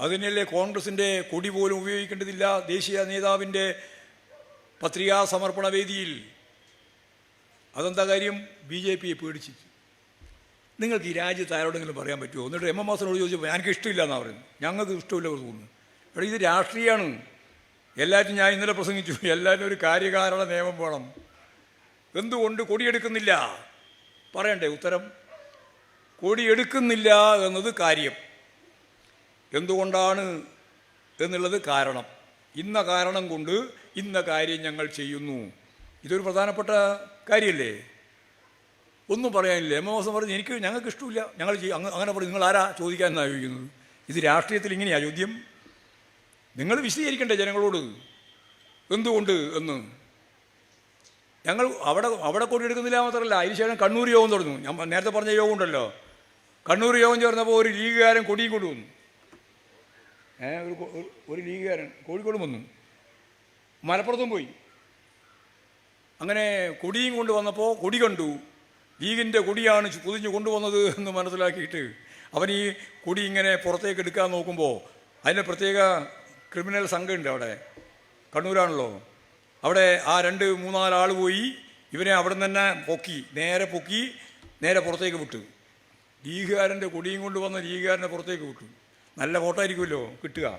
അതിനല്ലേ കോൺഗ്രസിന്റെ കൊടി പോലും ഉപയോഗിക്കേണ്ടതില്ല. ദേശീയ നേതാവിന്റെ പത്രികാ സമർപ്പണ വേദിയിൽ. അതെന്താ കാര്യം? ബി ജെ പിയെ പേടിച്ച് നിങ്ങൾക്ക് ഈ രാജ്യത്ത് ആരോടെങ്കിലും പറയാൻ പറ്റുമോ? എന്നിട്ട് എം എം മാസനോട് ചോദിച്ചപ്പോൾ എനിക്ക് ഇഷ്ടമില്ല എന്നാണ് പറയുന്നത്. ഞങ്ങൾക്ക് ഇഷ്ടമില്ല എന്ന് തോന്നുന്നു. എടാ ഇത് രാഷ്ട്രീയമാണ് എല്ലാറ്റും ഞാൻ ഇന്നലെ പ്രസംഗിച്ചു. എല്ലാവരും ഒരു കാര്യകാരണ നിയമം വേണം. എന്തുകൊണ്ട് കൊടിയെടുക്കുന്നില്ല? പറയണ്ടേ ഉത്തരം? കൊടിയെടുക്കുന്നില്ല എന്നത് കാര്യം. എന്തുകൊണ്ടാണ് എന്നുള്ളത് കാരണം. ഇന്ന കാരണം കൊണ്ട് ഇന്ന കാര്യം ഞങ്ങൾ ചെയ്യുന്നു. ഇതൊരു പ്രധാനപ്പെട്ട കാര്യമല്ലേ ഒന്നും പറയാനില്ല? എം മോസം പറഞ്ഞു എനിക്ക് ഞങ്ങൾക്ക് ഇഷ്ടമില്ല. ഞങ്ങൾ ചെയ്യും അങ്ങ് അങ്ങനെ പറഞ്ഞു. നിങ്ങൾ ആരാ ചോദിക്കാൻ എന്നാണ് ചോദിക്കുന്നത്? ഇത് രാഷ്ട്രീയത്തിൽ ഇങ്ങനെയാ ചോദ്യം? നിങ്ങൾ വിശദീകരിക്കണ്ടേ ജനങ്ങളോട്? എന്തുകൊണ്ട് എന്ന്? ഞങ്ങൾ അവിടെ അവിടെ എടുക്കുന്നില്ല മാത്രമല്ല അതിനുശേഷം കണ്ണൂർ യോഗം തുടങ്ങും. ഞാൻ നേരത്തെ പറഞ്ഞ യോഗം ഉണ്ടല്ലോ. കണ്ണൂർ യോഗം ചേർന്നപ്പോൾ ഒരു ലീഗുകാരൻ കൊടിയും കൊണ്ടുവന്നു. ഒരു ഒരു- ലീഗുകാരൻ കോഴിക്കോട് വന്നു. മലപ്പുറത്തും പോയി. അങ്ങനെ കൊടിയും കൊണ്ട് വന്നപ്പോൾ കൊടി കണ്ടു. ലീഗിന്റെ കൊടിയാണ് പൊതിഞ്ഞ് കൊണ്ടുവന്നത് എന്ന് മനസ്സിലാക്കിയിട്ട് അവൻ ഈ കൊടി ഇങ്ങനെ പുറത്തേക്ക് എടുക്കാൻ നോക്കുമ്പോൾ അതിന്റെ പ്രത്യേക ക്രിമിനൽ സംഘമുണ്ട് അവിടെ. കണ്ണൂരാണല്ലോ. അവിടെ ആ രണ്ട് മൂന്നാലാൾ പോയി ഇവനെ അവിടെ തന്നെ പൊക്കി നേരെ പൊക്കി നേരെ പുറത്തേക്ക് വിട്ടു. ലീഗുകാരന്റെ കൊടിയും കൊണ്ട് വന്ന ലീഗുകാരനെ പുറത്തേക്ക് വിട്ടു. നല്ല ഫോട്ടോ ആയിരിക്കുമല്ലോ കിട്ടുക.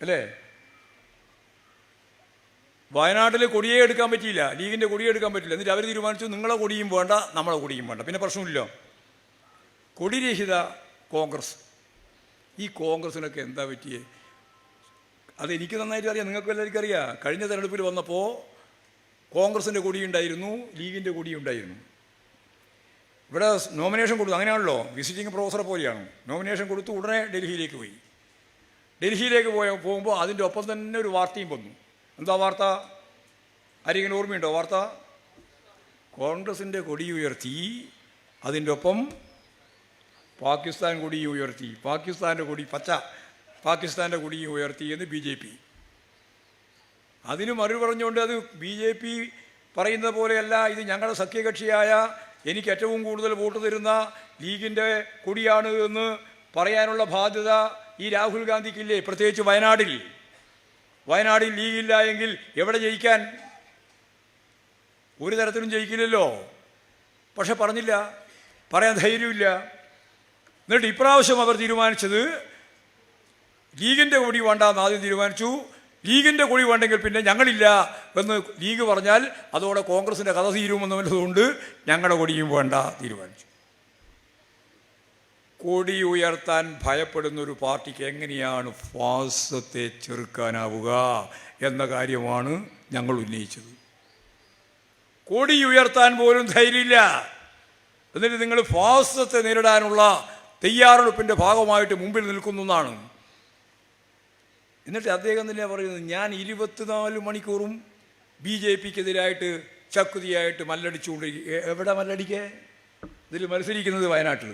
അല്ലേ? വയനാട്ടിൽ കൊടിയേ എടുക്കാൻ പറ്റിയില്ല. ലീഗിന്റെ കൊടിയേ എടുക്കാൻ പറ്റില്ല. എന്നിട്ട് അവർ തീരുമാനിച്ചു നിങ്ങളെ കൊടിയും വേണ്ട നമ്മളെ കൊടിയും വേണ്ട. പിന്നെ പ്രശ്നമില്ല. കൊടിരഹിത കോൺഗ്രസ്. ഈ കോൺഗ്രസിനൊക്കെ എന്താ പറ്റിയേ? അത് എനിക്ക് നന്നായിട്ട് അറിയാം. നിങ്ങൾക്ക് എല്ലാവർക്കും അറിയാം. കഴിഞ്ഞ തെരഞ്ഞെടുപ്പിൽ വന്നപ്പോൾ കോൺഗ്രസിന്റെ കൊടിയുണ്ടായിരുന്നു ലീഗിന്റെ കൊടിയുണ്ടായിരുന്നു ഇവിടെ നോമിനേഷൻ കൊടുത്തു. അങ്ങനെയാണല്ലോ. വിസിറ്റിംഗ് പ്രൊഫസറെ പോലെയാണ്. നോമിനേഷൻ കൊടുത്തു ഉടനെ ഡൽഹിയിലേക്ക് പോയി. ഡൽഹിയിലേക്ക് പോയ പോകുമ്പോൾ അതിന്റെ ഒപ്പം തന്നെ ഒരു വാർത്തയും വന്നു. എന്താ വാർത്ത? ആരെങ്കിലും ഓർമ്മയുണ്ടോ വാർത്ത? കോൺഗ്രസിന്റെ കൊടി ഉയർത്തി അതിന്റെ ഒപ്പം പാകിസ്ഥാൻ കൊടി ഉയർത്തി. പാകിസ്ഥാന്റെ കൊടി പച്ച. പാകിസ്ഥാന്റെ കൊടി ഉയർത്തി എന്ന് ബി ജെ പി. അതിന് മറുപറഞ്ഞുകൊണ്ട് അത് ബി ജെ പി പറയുന്നത് പോലെയല്ല ഇത് ഞങ്ങളുടെ സഖ്യകക്ഷിയായ എനിക്ക് ഏറ്റവും കൂടുതൽ വോട്ട് തരുന്ന ലീഗിന്റെ കൊടിയാണ് എന്ന് പറയാനുള്ള ബാധ്യത ഈ രാഹുൽ ഗാന്ധിക്കില്ലേ? പ്രത്യേകിച്ച് വയനാടിൽ. വയനാടിൽ ലീഗില്ല എങ്കിൽ എവിടെ ജയിക്കാൻ? ഒരു തരത്തിലും ജയിക്കില്ലല്ലോ. പക്ഷെ പറഞ്ഞില്ല. പറയാൻ ധൈര്യമില്ല. എന്നിട്ട് ഇപ്രാവശ്യം അവർ തീരുമാനിച്ചത് ലീഗിന്റെ കൊടി വേണ്ടാന്ന് ആദ്യം തീരുമാനിച്ചു. ലീഗിന്റെ കുഴി വേണ്ടെങ്കിൽ പിന്നെ ഞങ്ങളില്ല എന്ന് ലീഗ് പറഞ്ഞാൽ അതോടെ കോൺഗ്രസിന്റെ കഥ തീരുമെന്നുള്ളതുകൊണ്ട് ഞങ്ങളുടെ കൊടിയും വേണ്ട തീരുമാനിച്ചു. കൊടി ഉയർത്താൻ ഭയപ്പെടുന്ന ഒരു പാർട്ടിക്ക് എങ്ങനെയാണ് ഫാസത്തെ ചെറുക്കാനാവുക എന്ന കാര്യമാണ് ഞങ്ങൾ ഉന്നയിച്ചത്. കൊടി ഉയർത്താൻ പോലും ധൈര്യമില്ല. എന്നിട്ട് നിങ്ങൾ ഫാസത്തെ നേരിടാനുള്ള തയ്യാറെടുപ്പിന്റെ ഭാഗമായിട്ട് മുമ്പിൽ നിൽക്കുന്നു എന്നാണ്. എന്നിട്ട് അദ്ദേഹം തന്നെ പറയുന്നത് ഞാൻ ഇരുപത്തിനാല് മണിക്കൂറും ബി ജെ പിക്കെതിരായിട്ട് ചക്കുതിയായിട്ട് മല്ലടിച്ചുകൊണ്ടിരിക്കുക എവിടെ മല്ലടിക്കേ? ഇതിൽ മത്സരിക്കുന്നത് വയനാട്ടിൽ.